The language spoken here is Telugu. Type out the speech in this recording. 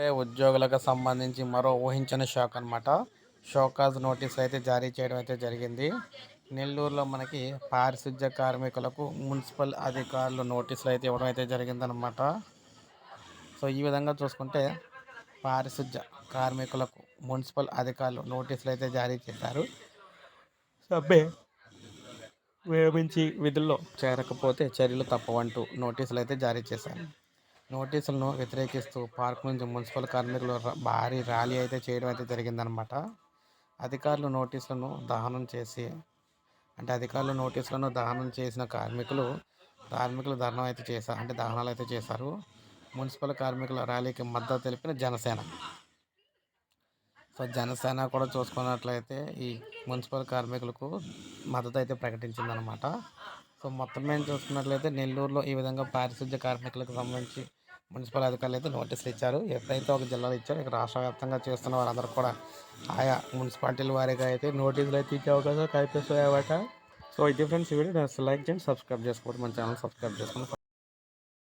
ఇప్పుడే ఉద్యోగులకు సంబంధించి మరో ఊహించని షాక్ అనమాట షోకాజ్ నోటీస్ అయితే జారీ చేయడం అయితే జరిగింది. నెల్లూరులో మనకి పారిశుధ్య కార్మికులకు మున్సిపల్ అధికారులు నోటీసులు అయితే ఇవ్వడం అయితే జరిగిందనమాట సో ఈ విధంగా చూసుకుంటే పారిశుధ్య కార్మికులకు మున్సిపల్ అధికారులు నోటీసులు అయితే జారీ చేశారు. సభ్యే విరమించి విధుల్లో చేరకపోతే చర్యలు తప్పవంటూ నోటీసులు అయితే జారీ చేశారు. నోటీసులను వ్యతిరేకిస్తూ పార్క్ నుంచి మున్సిపల్ కార్మికులు భారీ ర్యాలీ అయితే చేయడం అయితే జరిగిందనమాట అధికారులు నోటీసులను దహనం చేసి అంటే అధికారులు నోటీసులను దహనం చేసిన కార్మికులు కార్మికులు దహనం అయితే చేశారు అంటే దహనాలు అయితే చేశారు. మున్సిపల్ కార్మికుల ర్యాలీకి మద్దతు తెలిపిన జనసేన. సో జనసేన కూడా చూసుకున్నట్లయితే ఈ మున్సిపల్ కార్మికులకు మద్దతు అయితే ప్రకటించిందనమాట సో మొత్తం మేము చూసుకున్నట్లయితే నెల్లూరులో ఈ విధంగా పారిశుద్ధ్య కార్మికులకు సంబంధించి మున్సిపల్ అధికారులు అయితే నోటీసులు ఇచ్చారు. ఎప్పుడైతే ఒక జిల్లాలో ఇచ్చారో ఇక్కడ రాష్ట్ర వ్యాప్తంగా చేస్తున్న వారందరూ కూడా ఆయా మున్సిపాలిటీల వారిగా అయితే నోటీసులు అయితే ఇచ్చే అవకాశం కల్పిస్తాయి అన్నమాట సో ఇది ఫ్రెండ్స్ ఈ వీడియో. లైక్ చేయండి సబ్స్క్రైబ్ చేసుకోండి మన ఛానల్ సబ్స్క్రైబ్ చేసుకోండి.